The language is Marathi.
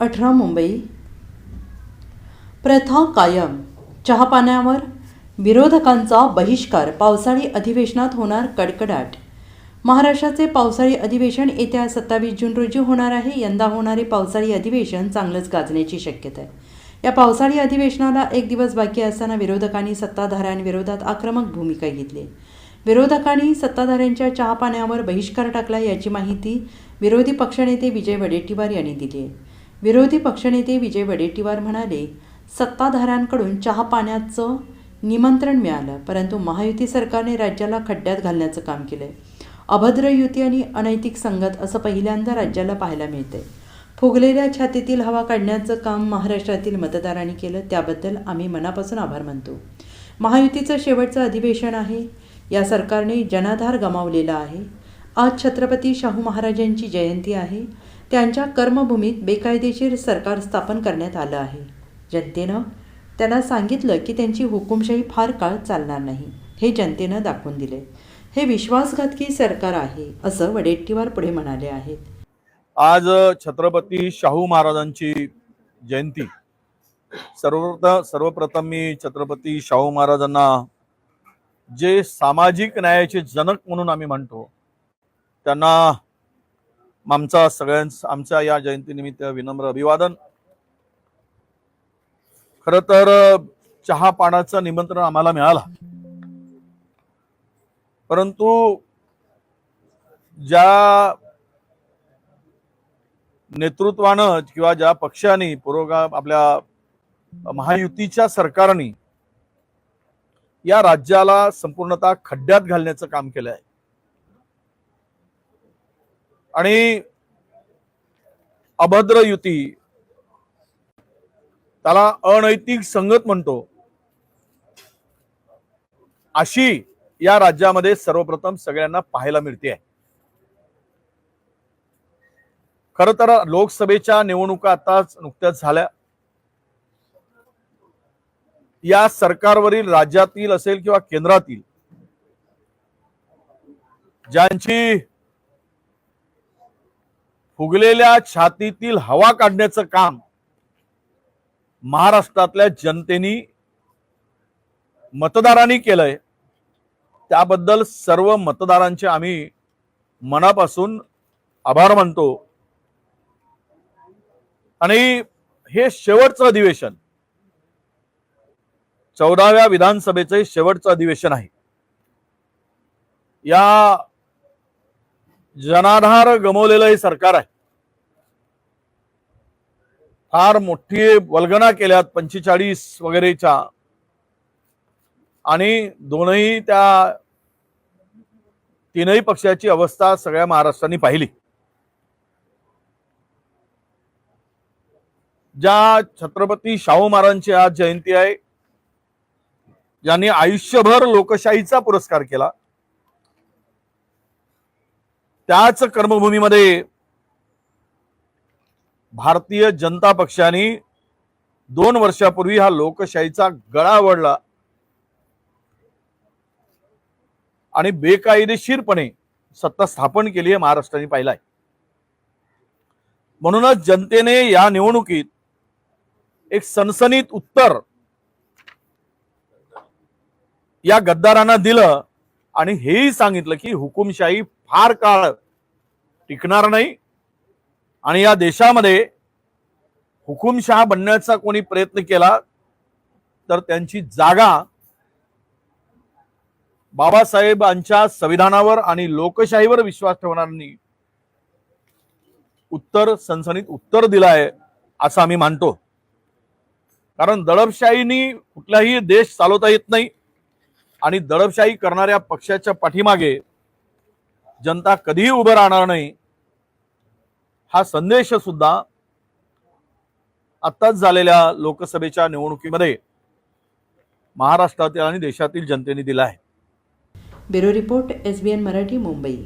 अठरा मुंबई. प्रथा कायम. चहापाण्यावर विरोधकांचा बहिष्कार. पावसाळी अधिवेशनात होणार कडकडाट. महाराष्ट्राचे पावसाळी अधिवेशन येत्या सत्तावीस जून रोजी होणार आहे. यंदा होणारे पावसाळी अधिवेशन चांगलंच गाजण्याची शक्यता आहे. या पावसाळी अधिवेशनाला एक दिवस बाकी असताना विरोधकांनी सत्ताधाऱ्यांविरोधात आक्रमक भूमिका घेतली. विरोधकांनी सत्ताधाऱ्यांच्या चहापाण्यावर बहिष्कार टाकला याची माहिती विरोधी पक्षनेते विजय वडेट्टीवार यांनी दिली आहे. विरोधी पक्षनेते विजय वडेट्टीवार म्हणाले सत्ताधाऱ्यांकडून चहापाण्याचं निमंत्रण मिळालं परंतु महायुती सरकारने राज्याला खड्ड्यात घालण्याचं काम केलंय. अभद्र युती आणि अनैतिक संगत असं पहिल्यांदा राज्याला पाहायला मिळतंय. फुगलेल्या छातीतील हवा काढण्याचं काम महाराष्ट्रातील मतदारांनी केलं त्याबद्दल आम्ही मनापासून आभार मानतो. महायुतीचं शेवटचं अधिवेशन आहे या सरकारने जनाधार गमावलेला आहे. आज छत्रपती शाहू महाराजांची जयंती आहे त्यांच्या कर्मभूमीत बेकायदेशीर सरकार स्थापन करण्यात आलं आहे. जनतेनं त्यांना सांगितलं की त्यांची हुकुमशाही फार काळ चालणार नाही. हे जनतेनं दाखवून दिले. हे विश्वासघातकी सरकार आहे असं वडेट्टीवार पुढे म्हणाले आहेत. आज छत्रपती शाहू महाराजांची जयंती. सर्व सर्वप्रथम मी छत्रपती शाहू महाराजांना जे सामाजिक न्यायाचे जनक म्हणून आम्ही म्हणतो त्यांना आमचा सगळ्यांच आमच्या या जयंतीनिमित्त विनम्र अभिवादन. खर तर चहा पाण्याचं निमंत्रण आम्हाला मिळालं. परंतु ज्या नेतृत्वानं किंवा ज्या पक्षाने पुरोगा आपल्या महायुतीच्या सरकारने या राज्याला संपूर्णतः खड्ड्यात घालण्याचं काम केलं आहे आणि अभद्र युती त्याला अनैतिक संगत म्हणतो. अशी या राज्यामध्ये सर्वप्रथम सगळ्यांना पाहायला मिळते. आहे खर तर लोकसभेच्या निवडणुका आताच नुकत्याच झाल्या. या सरकारवरील राज्यातील असेल किंवा केंद्रातील ज्यांची फुगलेल्या छातीतील हवा काढण्याचं काम महाराष्ट्रातल्या जनतेनी मतदारांनी केलंय. त्याबद्दल सर्व मतदारांचे आम्ही मनापासून आभार मानतो. आणि हे शेवटचं अधिवेशन चौदाव्या विधानसभेचे शेवटचं अधिवेशन आहे. या जनाधार गमवलेलं हे सरकार आहे. फार मोठी वल्गना केल्यात पंचेचाळीस वगैरेच्या. आणि दोनही त्या तीनही पक्षाची अवस्था सगळ्या महाराष्ट्रांनी पाहिली. ज्या छत्रपती शाहू महाराजांची आज जयंती आहे ज्यांनी आयुष्यभर लोकशाहीचा पुरस्कार केला त्याच कर्मभूमीमध्ये भारतीय जनता पक्षाने दोन वर्षापूर्वी हा लोकशाहीचा गळा वळला आणि बेकायदेशीरपणे सत्ता स्थापन केली आहे महाराष्ट्राने पाहिलाय. म्हणूनच जनतेने या निवडणुकीत एक सनसनीत उत्तर या गद्दारांना दिलं आणि हेही सांगितलं की हुकुमशाही फार काळ टिकणार नाही. आणि या देशामध्ये हुकुमशहा बनण्याचा कोणी प्रयत्न केला तर त्यांची जागा बाबासाहेबांच्या संविधानावर आणि लोकशाहीवर विश्वास ठेवणाऱ्यांनी उत्तर सनसनीत उत्तर दिलं आहे असं आम्ही मानतो. कारण दडपशाहीनी कुठलाही देश चालवता येत नाही. आणि दडपशाही करणाऱ्या पक्षाच्या पाठीमागे जनता कधीही उभं राहणार नाही. हा संदेश सुद्धा आत्ताच झालेल्या लोकसभेच्या निवडणुकीमध्ये महाराष्ट्रातील आणि देशातील जनतेने दिला आहे. Bureau report S B N Marathi Mumbai.